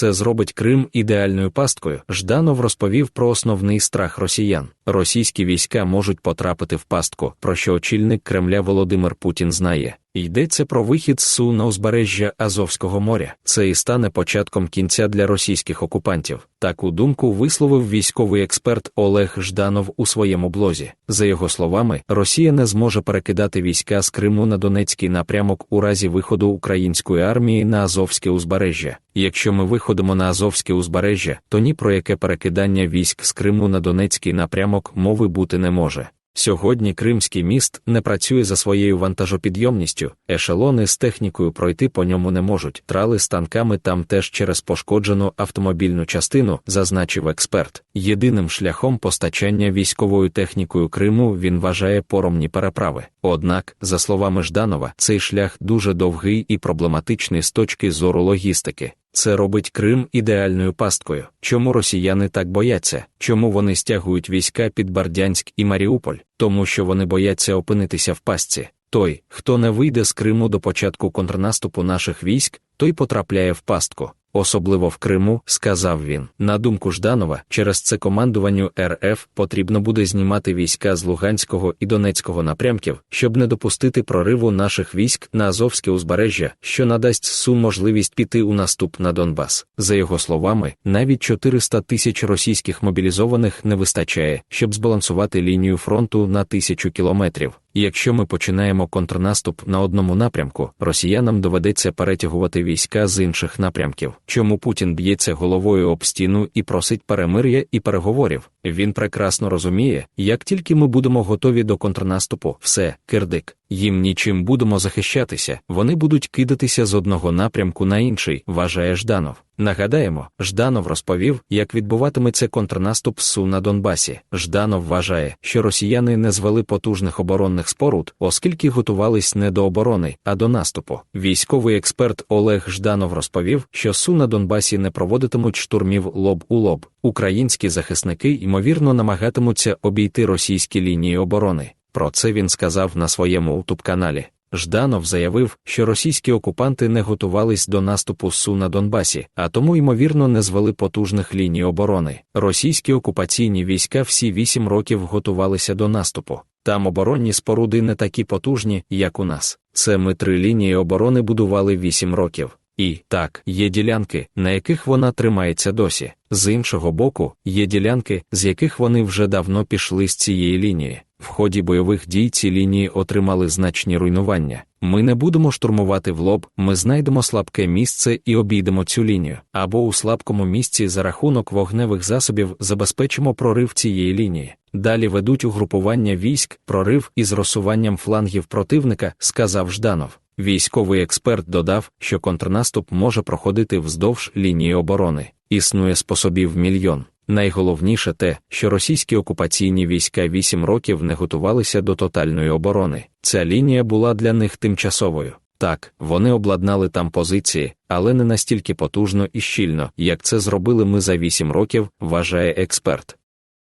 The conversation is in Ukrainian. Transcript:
це зробить Крим ідеальною пасткою. Жданов розповів про основний страх росіян. Російські війська можуть потрапити в пастку, про що очільник Кремля Володимир Путін знає. Йдеться про вихід з Су на узбережжя Азовського моря. Це і стане початком кінця для російських окупантів. Таку думку висловив військовий експерт Олег Жданов у своєму блозі. За його словами, Росія не зможе перекидати війська з Криму на Донецький напрямок у разі виходу української армії на Азовське узбережжя. Якщо ми виходимо на Азовське узбережжя, то ні про яке перекидання військ з Криму на Донецький напрямок мови бути не може. Сьогодні Кримський міст не працює за своєю вантажопідйомністю, ешелони з технікою пройти по ньому не можуть. Трали з танками там теж через пошкоджену автомобільну частину, зазначив експерт. Єдиним шляхом постачання військовою технікою Криму він вважає поромні переправи. Однак, за словами Жданова, цей шлях дуже довгий і проблематичний з точки зору логістики. Це робить Крим ідеальною пасткою. Чому росіяни так бояться? Чому вони стягують війська під Бардянськ і Маріуполь? Тому що вони бояться опинитися в пастці. Той, хто не вийде з Криму до початку контрнаступу наших військ, той потрапляє в пастку особливо в Криму, сказав він. На думку Жданова, через це командуванню РФ потрібно буде знімати війська з Луганського і Донецького напрямків, щоб не допустити прориву наших військ на Азовське узбережжя, що надасть СУ можливість піти у наступ на Донбас. За його словами, навіть 400 тисяч російських мобілізованих не вистачає, щоб збалансувати лінію фронту на тисячу кілометрів. Якщо ми починаємо контрнаступ на одному напрямку, росіянам доведеться перетягувати війська з інших напрямків. Чому Путін б'ється головою об стіну і просить перемир'я і переговорів? Він прекрасно розуміє, як тільки ми будемо готові до контрнаступу, все, кирдик, їм нічим будемо захищатися, вони будуть кидатися з одного напрямку на інший, вважає Жданов. Нагадаємо, Жданов розповів, як відбуватиметься контрнаступ СУ на Донбасі. Жданов вважає, що росіяни не звели потужних оборонних споруд, оскільки готувались не до оборони, а до наступу. Військовий експерт Олег Жданов розповів, що СУ на Донбасі не проводитимуть штурмів лоб у лоб. Українські захисники ймовірно намагатимуться обійти російські лінії оборони. Про це він сказав на своєму ютуб каналі. Жданов заявив, що російські окупанти не готувались до наступу СУ на Донбасі, а тому, ймовірно, не звели потужних ліній оборони. Російські окупаційні війська всі вісім років готувалися до наступу. Там оборонні споруди не такі потужні, як у нас. Це ми три лінії оборони будували вісім років. І так, є ділянки, на яких вона тримається досі. З іншого боку, є ділянки, з яких вони вже давно пішли з цієї лінії. В ході бойових дій ці лінії отримали значні руйнування. Ми не будемо штурмувати в лоб, ми знайдемо слабке місце і обійдемо цю лінію. Або у слабкому місці за рахунок вогневих засобів забезпечимо прорив цієї лінії. Далі ведуть угрупування військ, прорив із розсуванням флангів противника, сказав Жданов. Військовий експерт додав, що контрнаступ може проходити вздовж лінії оборони. Існує способів мільйон. Найголовніше те, що російські окупаційні війська вісім років не готувалися до тотальної оборони. Ця лінія була для них тимчасовою. Так, вони обладнали там позиції, але не настільки потужно і щільно, як це зробили ми за вісім років, вважає експерт.